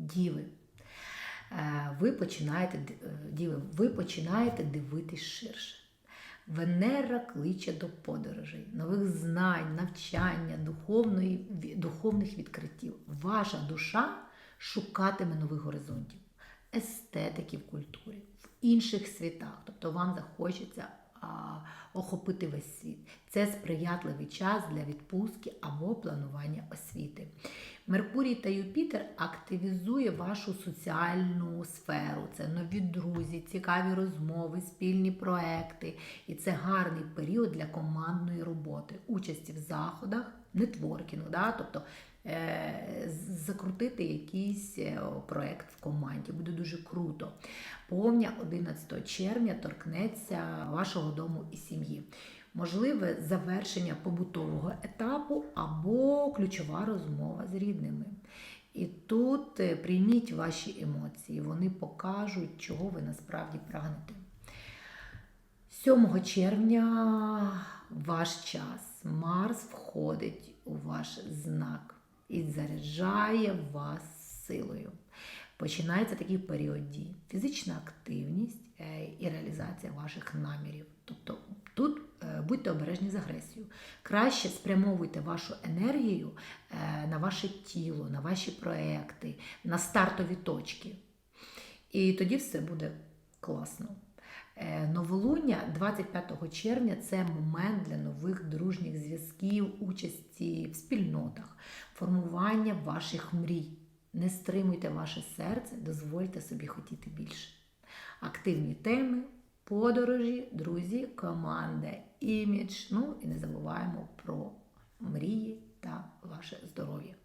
Діви. Е, Ви починаєте, е, діви, ви починаєте дивитись ширше. Венера кличе до подорожей, нових знань, навчання, духовної, духовних відкриттів. Ваша душа шукатиме нових горизонтів, естетики в культурі, в інших світах. Тобто вам захочеться охопити весь світ. Це сприятливий час для відпустки або планування освіти. Меркурій та Юпітер активізує вашу соціальну сферу. Це нові друзі, цікаві розмови, спільні проекти. І це гарний період для командної роботи, участі в заходах, нетворкінгу, да? тобто закрутити якийсь е, проект в команді. Буде дуже круто. Повня 11 червня торкнеться вашого дому і сім'ї. Можливе завершення побутового етапу або ключова розмова з рідними. І тут е, прийміть ваші емоції, вони покажуть, чого ви насправді прагнете. 7 червня ваш час. Марс входить у ваш знак і заряджає вас силою. Починається такий період дій. Фізична активність е, і реалізація ваших намірів. Тобто тут е, будьте обережні з агресією. Краще спрямовуйте вашу енергію е, на ваше тіло, на ваші проекти, на стартові точки. І тоді все буде класно. Е, Новолуння 25 червня це момент для нових дружніх зв'язків, участі в спільнотах, формування ваших мрій. Не стримуйте ваше серце, дозвольте собі хотіти більше. Активні теми, подорожі, друзі, команда, імідж. Ну і не забуваємо про мрії та ваше здоров'я.